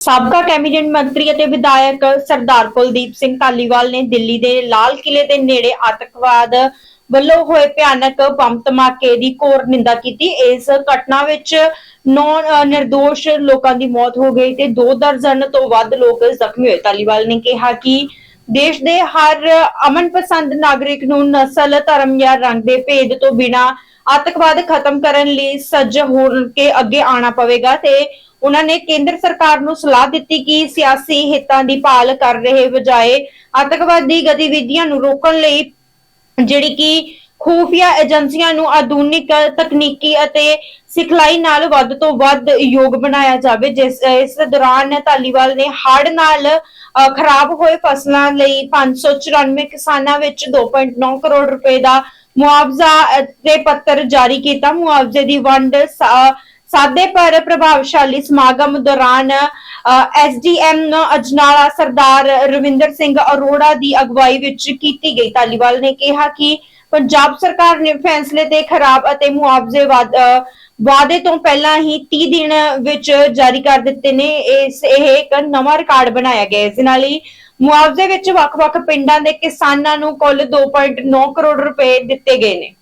ਸਾਬਕਾ ਕੈਬਨਿਟ ਮੰਤਰੀ ਅਤੇ ਵਿਧਾਇਕ ਸਰਦਾਰ ਕੁਲਦੀਪ ਸਿੰਘ ਧਾਲੀਵਾਲ ਨੇ ਦਿੱਲੀ ਦੇ ਲਾਲ ਕਿਲੇ ਦੇ ਨੇੜੇ ਆਤੰਕਵਾਦ ਵੱਲੋਂ ਹੋਏ ਭਿਆਨਕ ਬੰਬ ਧਮਾਕੇ ਦੀ ਘੋਰ ਨਿੰਦਾ ਕੀਤੀ। ਇਸ ਘਟਨਾ ਵਿੱਚ ਨੌ ਅ, ਨਿਰਦੋਸ਼ ਲੋਕਾਂ ਦੀ ਮੌਤ ਹੋ ਗਈ ਤੇ ਦੋ ਦਰਜਨ ਤੋਂ ਵੱਧ ਲੋਕ ਜ਼ਖਮੀ ਹੋਏ। ਧਾਲੀਵਾਲ ਨੇ ਕਿਹਾ ਕਿ ਦੇਸ਼ ਦੇ ਹਰ ਅਮਨ ਪਸੰਦ ਨਾਗਰਿਕ ਨੂੰ ਨਸਲ, ਧਰਮ ਜਾਂ ਰੰਗ ਦੇ ਭੇਦ ਤੋਂ ਬਿਨਾਂ ਆਤੰਕਵਾਦ ਖਤਮ ਕਰਨ ਲਈ ਸੱਜ ਹੋ ਕੇ ਅੱਗੇ ਆਉਣਾ ਪਵੇਗਾ ਤੇ ਉਹਨਾਂ ਨੇ ਕੇਂਦਰ ਸਰਕਾਰ ਨੂੰ ਸਲਾਹ ਦਿੱਤੀ ਕਿ ਸਿਆਸੀ ਹਿੱਤਾਂ ਦੀ ਭਾਲ ਕਰ ਰਹੇ ਬਜਾਏ ਆਤੰਕਵਾਦੀ ਗਤੀਵਿਧੀਆਂ ਨੂੰ ਰੋਕਣ ਲਈ ਜਿਹੜੀ ਕਿ ਖੂਫੀਆ ਏਜੰਸੀਆਂ ਨੂੰ ਆਧੁਨਿਕ ਤਕਨੀਕੀ ਅਤੇ ਸਿਖਲਾਈ ਨਾਲ ਵੱਧ ਤੋਂ ਵੱਧ ਯੋਗ ਬਣਾਇਆ ਜਾਵੇ ਜਿਸ ਇਸ ਦੌਰਾਨ ਧਾਲੀਵਾਲ ਨੇ ਹੜ ਨਾਲ ਖਰਾਬ ਹੋਏ ਫਸਲਾਂ ਲਈ 594 ਕਿਸਾਨਾਂ ਵਿੱਚ 2.9 ਕਰੋੜ ਰੁਪਏ ਦਾ ਮੁਆਵਜ਼ਾ ਅ, ਤੇ ਪੱਤਰ ਜਾਰੀ ਕੀਤਾ। ਮੁਆਵਜ਼ੇ ਦੀ ਵੰਡ ਸਾਦੇ ਪਰ ਪ੍ਰਭਾਵਸ਼ਾਲੀ ਸਮਾਗਮ ਦੌਰਾਨ ਐਸਡੀਐਮ ਅਜਨਾਲਾ ਸਰਦਾਰ ਰਵਿੰਦਰ ਸਿੰਘ ਅਰੋੜਾ ਦੀ ਅਗਵਾਈ ਵਿੱਚ ਕੀਤੀ ਗਈ। ਧਾਲੀਵਾਲ ਨੇ ਕਿਹਾ ਕਿ ਪੰਜਾਬ ਸਰਕਾਰ ਨੇ ਫੈਸਲੇ ਤੇ ਖਰਾਬ ਅਤੇ ਮੁਆਵਜ਼ੇ ਵਾਦ- ਵਾਅਦੇ ਤੋਂ ਪਹਿਲਾਂ ਹੀ 30 ਦਿਨ ਵਿੱਚ ਜਾਰੀ ਕਰ ਦਿੱਤੇ ਨੇ। ਇਸ, ਇਹ ਇੱਕ ਨਵਾਂ ਰਿਕਾਰਡ ਬਣਾਇਆ ਗਿਆ। ਇਸ ਨਾਲ ਹੀ ਮੁਆਵਜ਼ੇ ਵਿੱਚ ਵੱਖ-ਵੱਖ ਪਿੰਡਾਂ ਦੇ ਕਿਸਾਨਾਂ ਨੂੰ ਕੁੱਲ 2.9 ਕਰੋੜ ਰੁਪਏ ਦਿੱਤੇ ਗਏ ਨੇ।